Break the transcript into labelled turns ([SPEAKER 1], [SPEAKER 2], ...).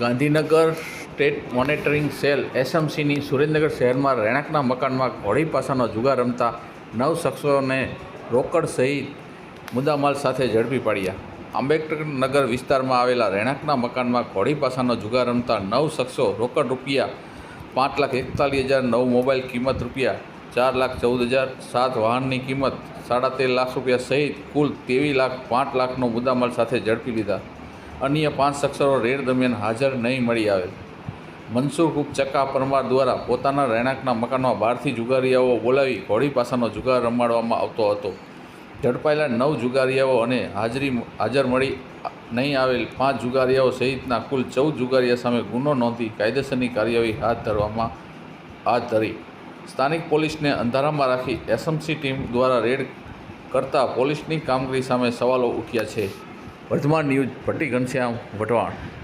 [SPEAKER 1] Gandhinagar state monitoring cell એસએમસીની સુરેન્દ્રનગર શહેરમાં રહેણાંકના મકાનમાં ઘોડી પાસાનો જુગાર રમતા નવ શખ્સોને રોકડ સહિત મુદ્દામાલ સાથે ઝડપી પાડ્યા. આંબેડકરનગર વિસ્તારમાં આવેલા રહેણાંકના મકાનમાં ઘોડી પાસાનો જુગાર રમતા નવ શખ્સો રોકડ રૂપિયા પાંચ લાખ એકતાલીસ હજાર નવ મોબાઈલ કિંમત રૂપિયા ચાર લાખ ચૌદ હજાર સાત વાહનની કિંમત સાડા તેર લાખ રૂપિયા સહિત કુલ ત્રેવીસ લાખ પાંચ લાખનો મુદ્દામાલ સાથે ઝડપી લીધા. અન્ય પાંચ શખ્સો રેડ દરમિયાન હાજર નહીં મળી આવે મનસુર કુક ચક્કા પરમાર દ્વારા પોતાના રહેણાંકના મકાનમાં બહારથી જુગારીયાઓ બોલાવી ઘોડી પાસાનો જુગાર રમાડવામાં આવતો હતો. ઝડપાયેલા નવ જુગારીયાઓ અને હાજરી હાજર મળી નહીં આવેલ પાંચ જુગારીયાઓ સહિતના કુલ ચૌદ જુગારીયા સામે ગુનો નોંધી કાયદેસરની કાર્યવાહી હાથ ધરવામાં હાથ ધરી. સ્થાનિક પોલીસને અંધારામાં રાખી એસએમસી ટીમ દ્વારા રેડ કરતા પોલીસની કામગીરી સામે સવાલો ઉઠ્યા છે. વર્ધમાન ન્યૂઝ ભટ્ટી ઘનશ્યામ વટવાણ